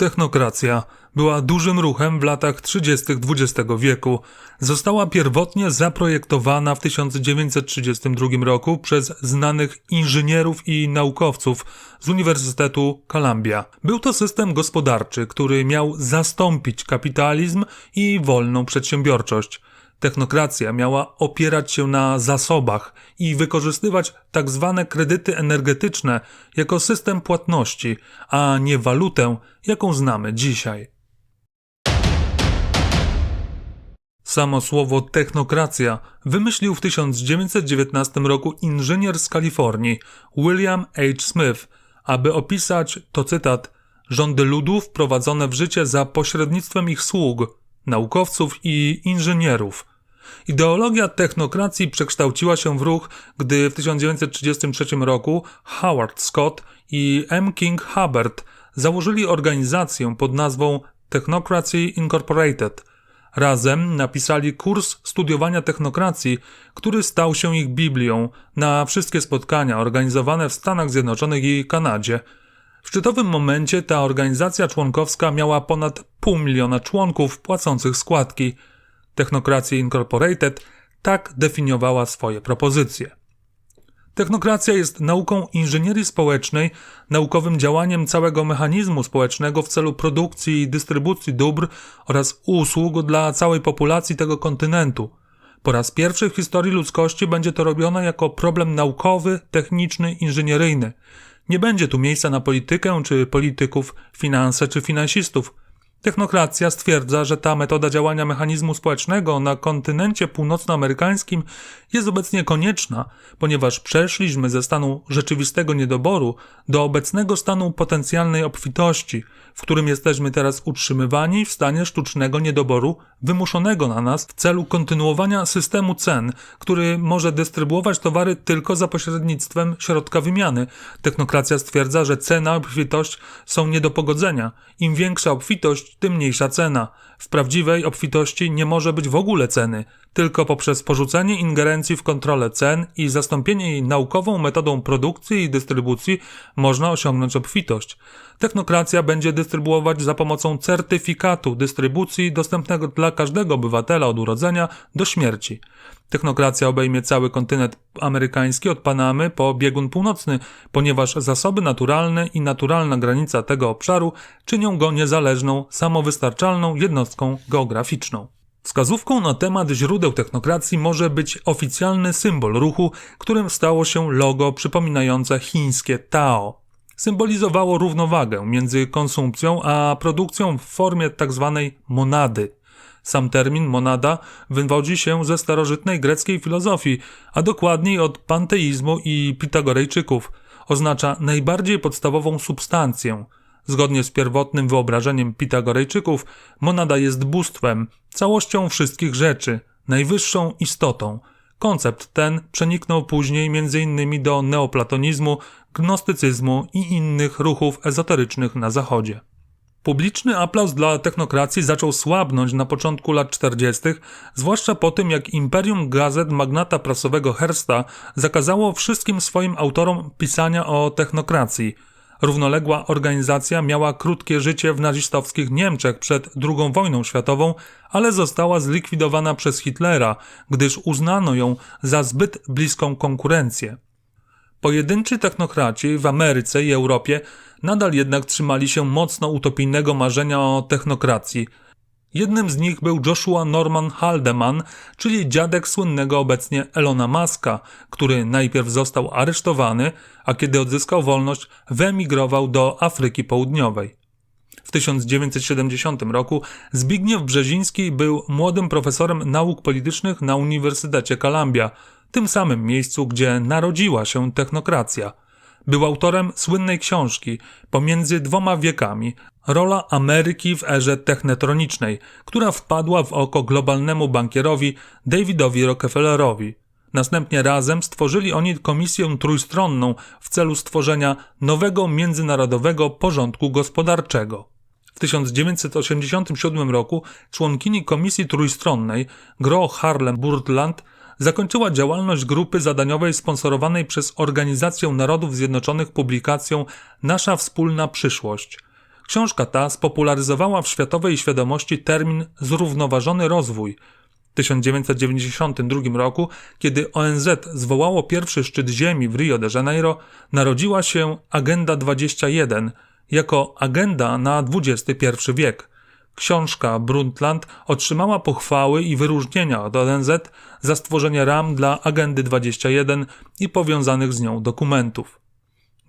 Technokracja była dużym ruchem w latach 30. XX wieku. Została pierwotnie zaprojektowana w 1932 roku przez znanych inżynierów i naukowców z Uniwersytetu Columbia. Był to system gospodarczy, który miał zastąpić kapitalizm i wolną przedsiębiorczość. Technokracja miała opierać się na zasobach i wykorzystywać tak zwane kredyty energetyczne jako system płatności, a nie walutę, jaką znamy dzisiaj. Samo słowo technokracja wymyślił w 1919 roku inżynier z Kalifornii William H. Smith, aby opisać, to cytat, rządy ludów prowadzone w życie za pośrednictwem ich sług, naukowców i inżynierów. Ideologia technokracji przekształciła się w ruch, gdy w 1933 roku Howard Scott i M. King Hubbard założyli organizację pod nazwą Technocracy Incorporated. Razem napisali kurs studiowania technokracji, który stał się ich Biblią na wszystkie spotkania organizowane w Stanach Zjednoczonych i Kanadzie. W szczytowym momencie ta organizacja członkowska miała ponad pół miliona członków płacących składki. Technokracja Incorporated tak definiowała swoje propozycje. Technokracja jest nauką inżynierii społecznej, naukowym działaniem całego mechanizmu społecznego w celu produkcji i dystrybucji dóbr oraz usług dla całej populacji tego kontynentu. Po raz pierwszy w historii ludzkości będzie to robione jako problem naukowy, techniczny, inżynieryjny. Nie będzie tu miejsca na politykę czy polityków, finanse czy finansistów. Technokracja stwierdza, że ta metoda działania mechanizmu społecznego na kontynencie północnoamerykańskim jest obecnie konieczna, ponieważ przeszliśmy ze stanu rzeczywistego niedoboru do obecnego stanu potencjalnej obfitości, w którym jesteśmy teraz utrzymywani w stanie sztucznego niedoboru wymuszonego na nas w celu kontynuowania systemu cen, który może dystrybuować towary tylko za pośrednictwem środka wymiany. Technokracja stwierdza, że cena i obfitość są nie do pogodzenia. Im większa obfitość, tym mniejsza cena. W prawdziwej obfitości nie może być w ogóle ceny. Tylko poprzez porzucenie ingerencji w kontrolę cen i zastąpienie jej naukową metodą produkcji i dystrybucji można osiągnąć obfitość. Technokracja będzie dystrybuować za pomocą certyfikatu dystrybucji dostępnego dla każdego obywatela od urodzenia do śmierci. Technokracja obejmie cały kontynent amerykański od Panamy po biegun północny, ponieważ zasoby naturalne i naturalna granica tego obszaru czynią go niezależną, samowystarczalną jednostką geograficzną. Wskazówką na temat źródeł technokracji może być oficjalny symbol ruchu, którym stało się logo przypominające chińskie Tao. Symbolizowało równowagę między konsumpcją a produkcją w formie tzw. monady. Sam termin monada wywodzi się ze starożytnej greckiej filozofii, a dokładniej od panteizmu i Pitagorejczyków. Oznacza najbardziej podstawową substancję. Zgodnie z pierwotnym wyobrażeniem Pitagorejczyków, monada jest bóstwem, całością wszystkich rzeczy, najwyższą istotą. Koncept ten przeniknął później m.in. do neoplatonizmu, gnostycyzmu i innych ruchów ezoterycznych na Zachodzie. Publiczny aplauz dla technokracji zaczął słabnąć na początku lat 40., zwłaszcza po tym, jak imperium gazet magnata prasowego Hersta zakazało wszystkim swoim autorom pisania o technokracji. Równoległa organizacja miała krótkie życie w nazistowskich Niemczech przed II wojną światową, ale została zlikwidowana przez Hitlera, gdyż uznano ją za zbyt bliską konkurencję. Pojedynczy technokraci w Ameryce i Europie nadal jednak trzymali się mocno utopijnego marzenia o technokracji. Jednym z nich był Joshua Norman Haldeman, czyli dziadek słynnego obecnie Elona Muska, który najpierw został aresztowany, a kiedy odzyskał wolność, wyemigrował do Afryki Południowej. W 1970 roku Zbigniew Brzeziński był młodym profesorem nauk politycznych na Uniwersytecie Columbia, tym samym miejscu, gdzie narodziła się technokracja. Był autorem słynnej książki Pomiędzy dwoma wiekami Rola Ameryki w erze technetronicznej, która wpadła w oko globalnemu bankierowi Davidowi Rockefellerowi. Następnie razem stworzyli oni komisję trójstronną w celu stworzenia nowego międzynarodowego porządku gospodarczego. W 1987 roku członkini komisji trójstronnej Gro Harlem Brundtland zakończyła działalność grupy zadaniowej sponsorowanej przez Organizację Narodów Zjednoczonych publikacją Nasza Wspólna Przyszłość. Książka ta spopularyzowała w światowej świadomości termin zrównoważony rozwój. W 1992 roku, kiedy ONZ zwołało pierwszy szczyt Ziemi w Rio de Janeiro, narodziła się Agenda 21 jako agenda na XXI wiek. Książka Brundtland otrzymała pochwały i wyróżnienia od ONZ za stworzenie ram dla Agendy 21 i powiązanych z nią dokumentów.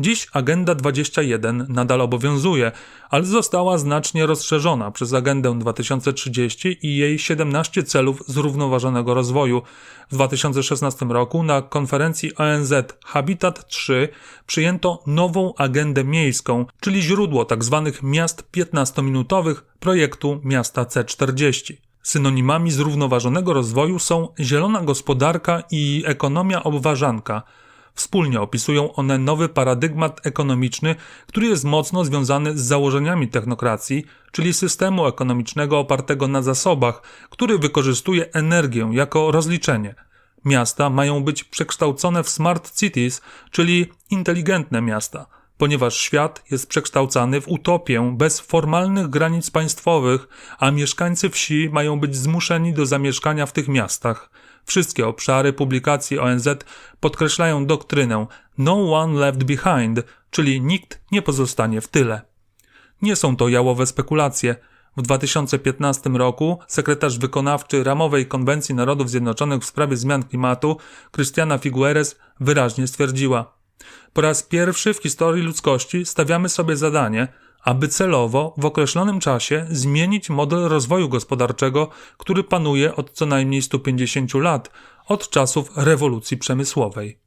Dziś Agenda 21 nadal obowiązuje, ale została znacznie rozszerzona przez Agendę 2030 i jej 17 celów zrównoważonego rozwoju. W 2016 roku na konferencji ONZ Habitat 3 przyjęto nową agendę miejską, czyli źródło tzw. Tak miast 15-minutowych projektu Miasta C40. Synonimami zrównoważonego rozwoju są zielona gospodarka i ekonomia obważanka – Wspólnie opisują one nowy paradygmat ekonomiczny, który jest mocno związany z założeniami technokracji, czyli systemu ekonomicznego opartego na zasobach, który wykorzystuje energię jako rozliczenie. Miasta mają być przekształcone w smart cities, czyli inteligentne miasta, ponieważ świat jest przekształcany w utopię bez formalnych granic państwowych, a mieszkańcy wsi mają być zmuszeni do zamieszkania w tych miastach. Wszystkie obszary publikacji ONZ podkreślają doktrynę No one left behind, czyli nikt nie pozostanie w tyle. Nie są to jałowe spekulacje. W 2015 roku sekretarz wykonawczy ramowej Konwencji Narodów Zjednoczonych w sprawie zmian klimatu, Christiana Figueres, wyraźnie stwierdziła: Po raz pierwszy w historii ludzkości stawiamy sobie zadanie, aby celowo w określonym czasie zmienić model rozwoju gospodarczego, który panuje od co najmniej 150 lat, od czasów rewolucji przemysłowej.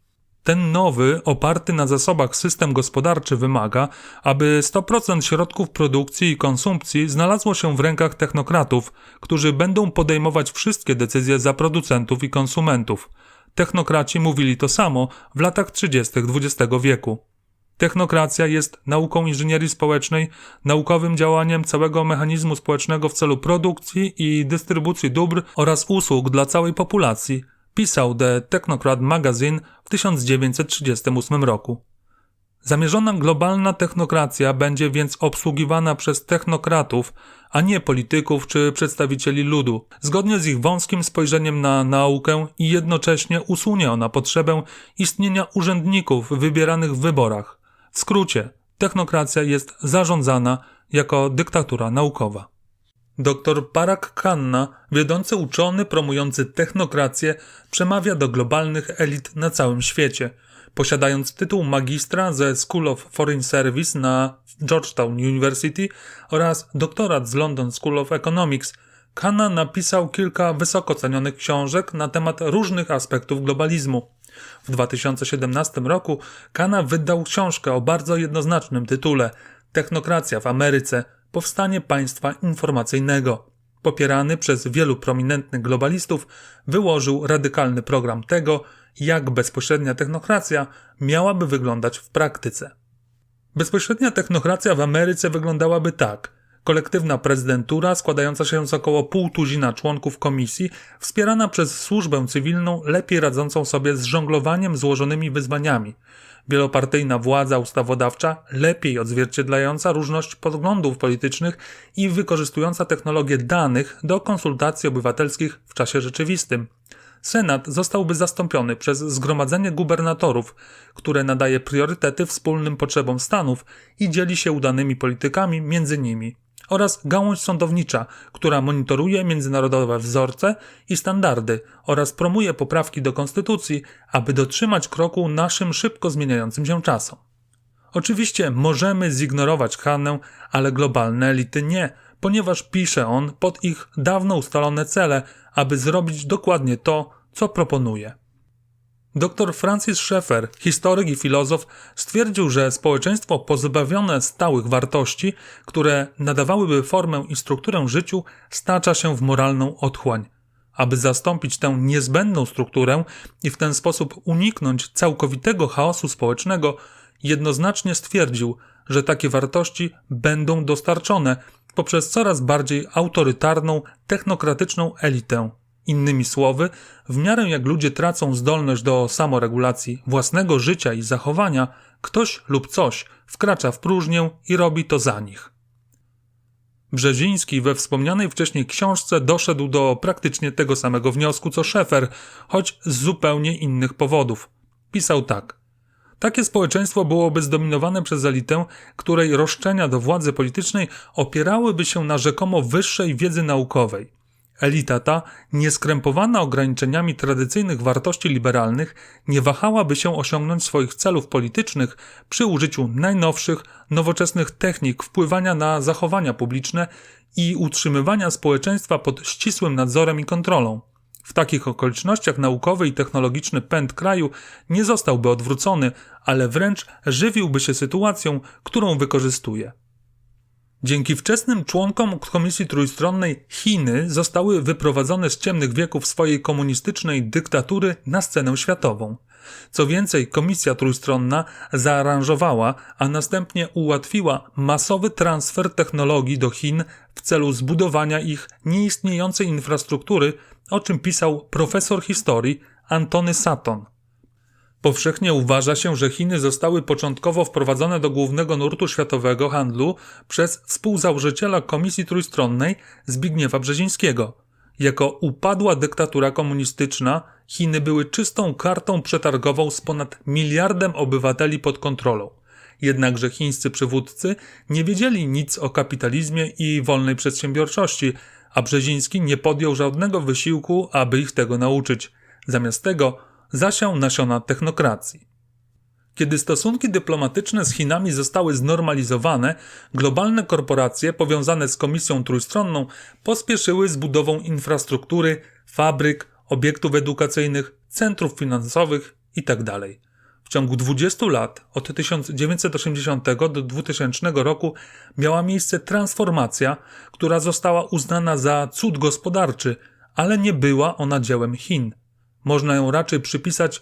Ten nowy, oparty na zasobach system gospodarczy wymaga, aby 100% środków produkcji i konsumpcji znalazło się w rękach technokratów, którzy będą podejmować wszystkie decyzje za producentów i konsumentów. Technokraci mówili to samo w latach 30. XX wieku. Technokracja jest nauką inżynierii społecznej, naukowym działaniem całego mechanizmu społecznego w celu produkcji i dystrybucji dóbr oraz usług dla całej populacji, pisał The Technocrat Magazine w 1938 roku. Zamierzona globalna technokracja będzie więc obsługiwana przez technokratów, a nie polityków czy przedstawicieli ludu, zgodnie z ich wąskim spojrzeniem na naukę i jednocześnie usunie ona potrzebę istnienia urzędników wybieranych w wyborach. W skrócie, technokracja jest zarządzana jako dyktatura naukowa. Dr Parag Khanna, wiodący uczony promujący technokrację, przemawia do globalnych elit na całym świecie. Posiadając tytuł magistra ze School of Foreign Service na Georgetown University oraz doktorat z London School of Economics, Khanna napisał kilka wysoko cenionych książek na temat różnych aspektów globalizmu. W 2017 roku Kana wydał książkę o bardzo jednoznacznym tytule Technokracja w Ameryce powstanie państwa informacyjnego. Popierany przez wielu prominentnych globalistów, wyłożył radykalny program tego, jak bezpośrednia technokracja miałaby wyglądać w praktyce. Bezpośrednia technokracja w Ameryce wyglądałaby tak – Kolektywna prezydentura, składająca się z około pół tuzina członków komisji, wspierana przez służbę cywilną lepiej radzącą sobie z żonglowaniem złożonymi wyzwaniami. Wielopartyjna władza ustawodawcza, lepiej odzwierciedlająca różność poglądów politycznych i wykorzystująca technologię danych do konsultacji obywatelskich w czasie rzeczywistym. Senat zostałby zastąpiony przez Zgromadzenie Gubernatorów, które nadaje priorytety wspólnym potrzebom Stanów i dzieli się udanymi politykami między nimi oraz gałąź sądownicza, która monitoruje międzynarodowe wzorce i standardy oraz promuje poprawki do konstytucji, aby dotrzymać kroku naszym szybko zmieniającym się czasom. Oczywiście możemy zignorować Hanę, ale globalne elity nie, ponieważ pisze on pod ich dawno ustalone cele, aby zrobić dokładnie to, co proponuje. Dr Francis Schaeffer, historyk i filozof, stwierdził, że społeczeństwo pozbawione stałych wartości, które nadawałyby formę i strukturę życiu, stacza się w moralną otchłań. Aby zastąpić tę niezbędną strukturę i w ten sposób uniknąć całkowitego chaosu społecznego, jednoznacznie stwierdził, że takie wartości będą dostarczone poprzez coraz bardziej autorytarną, technokratyczną elitę. Innymi słowy, w miarę jak ludzie tracą zdolność do samoregulacji własnego życia i zachowania, ktoś lub coś wkracza w próżnię i robi to za nich. Brzeziński we wspomnianej wcześniej książce doszedł do praktycznie tego samego wniosku co Szefer, choć z zupełnie innych powodów. Pisał tak. Takie społeczeństwo byłoby zdominowane przez elitę, której roszczenia do władzy politycznej opierałyby się na rzekomo wyższej wiedzy naukowej. Elita ta, nieskrępowana ograniczeniami tradycyjnych wartości liberalnych, nie wahałaby się osiągnąć swoich celów politycznych przy użyciu najnowszych, nowoczesnych technik wpływania na zachowania publiczne i utrzymywania społeczeństwa pod ścisłym nadzorem i kontrolą. W takich okolicznościach naukowy i technologiczny pęd kraju nie zostałby odwrócony, ale wręcz żywiłby się sytuacją, którą wykorzystuje. Dzięki wczesnym członkom Komisji Trójstronnej Chiny zostały wyprowadzone z ciemnych wieków swojej komunistycznej dyktatury na scenę światową. Co więcej, Komisja Trójstronna zaaranżowała, a następnie ułatwiła masowy transfer technologii do Chin w celu zbudowania ich nieistniejącej infrastruktury, o czym pisał profesor historii Antony Saton. Powszechnie uważa się, że Chiny zostały początkowo wprowadzone do głównego nurtu światowego handlu przez współzałożyciela Komisji Trójstronnej Zbigniewa Brzezińskiego. Jako upadła dyktatura komunistyczna, Chiny były czystą kartą przetargową z ponad miliardem obywateli pod kontrolą. Jednakże chińscy przywódcy nie wiedzieli nic o kapitalizmie i wolnej przedsiębiorczości, a Brzeziński nie podjął żadnego wysiłku, aby ich tego nauczyć. Zamiast tego zasiał nasiona technokracji. Kiedy stosunki dyplomatyczne z Chinami zostały znormalizowane, globalne korporacje powiązane z Komisją Trójstronną pospieszyły z budową infrastruktury, fabryk, obiektów edukacyjnych, centrów finansowych itd. W ciągu 20 lat, od 1980 do 2000 roku, miała miejsce transformacja, która została uznana za cud gospodarczy, ale nie była ona dziełem Chin. Można ją raczej przypisać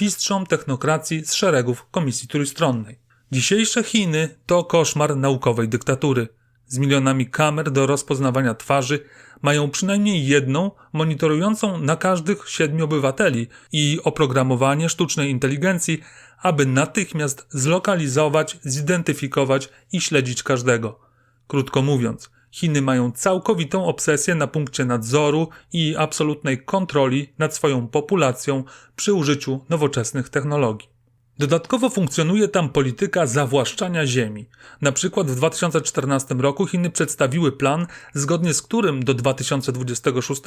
mistrzom technokracji z szeregów Komisji Trójstronnej. Dzisiejsze Chiny to koszmar naukowej dyktatury. Z milionami kamer do rozpoznawania twarzy mają przynajmniej jedną monitorującą na każdych siedmiu obywateli i oprogramowanie sztucznej inteligencji, aby natychmiast zlokalizować, zidentyfikować i śledzić każdego. Krótko mówiąc, Chiny mają całkowitą obsesję na punkcie nadzoru i absolutnej kontroli nad swoją populacją przy użyciu nowoczesnych technologii. Dodatkowo funkcjonuje tam polityka zawłaszczania ziemi. Na przykład w 2014 roku Chiny przedstawiły plan, zgodnie z którym do 2026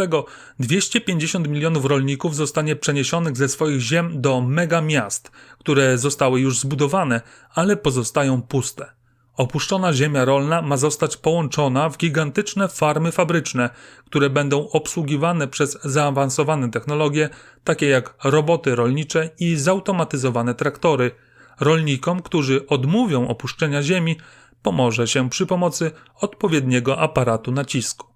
250 milionów rolników zostanie przeniesionych ze swoich ziem do megamiast, które zostały już zbudowane, ale pozostają puste. Opuszczona ziemia rolna ma zostać połączona w gigantyczne farmy fabryczne, które będą obsługiwane przez zaawansowane technologie, takie jak roboty rolnicze i zautomatyzowane traktory. Rolnikom, którzy odmówią opuszczenia ziemi, pomoże się przy pomocy odpowiedniego aparatu nacisku.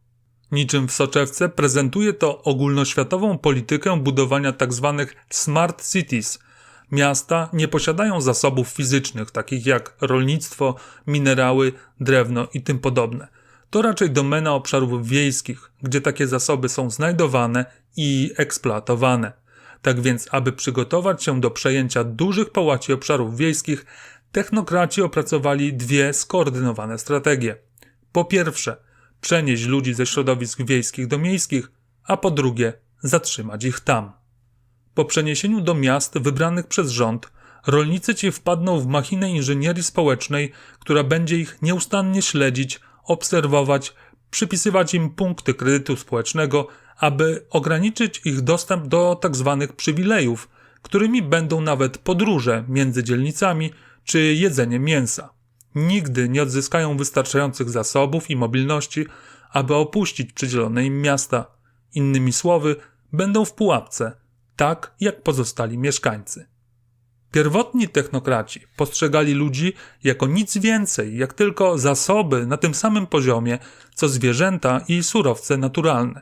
Niczym w soczewce prezentuje to ogólnoświatową politykę budowania tzw. Tak smart cities – Miasta nie posiadają zasobów fizycznych, takich jak rolnictwo, minerały, drewno i tym podobne. To raczej domena obszarów wiejskich, gdzie takie zasoby są znajdowane i eksploatowane. Tak więc, aby przygotować się do przejęcia dużych połaci obszarów wiejskich, technokraci opracowali dwie skoordynowane strategie. Po pierwsze, przenieść ludzi ze środowisk wiejskich do miejskich, a po drugie, zatrzymać ich tam. Po przeniesieniu do miast wybranych przez rząd, rolnicy ci wpadną w machinę inżynierii społecznej, która będzie ich nieustannie śledzić, obserwować, przypisywać im punkty kredytu społecznego, aby ograniczyć ich dostęp do tzw. Tak przywilejów, którymi będą nawet podróże między dzielnicami czy jedzenie mięsa. Nigdy nie odzyskają wystarczających zasobów i mobilności, aby opuścić przydzielone im miasta. Innymi słowy, będą w pułapce – tak jak pozostali mieszkańcy. Pierwotni technokraci postrzegali ludzi jako nic więcej, jak tylko zasoby na tym samym poziomie, co zwierzęta i surowce naturalne.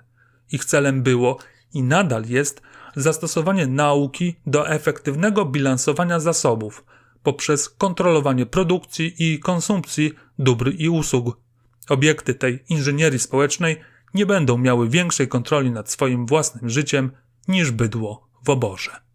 Ich celem było i nadal jest zastosowanie nauki do efektywnego bilansowania zasobów poprzez kontrolowanie produkcji i konsumpcji dóbr i usług. Obiekty tej inżynierii społecznej nie będą miały większej kontroli nad swoim własnym życiem niż bydło w oborze.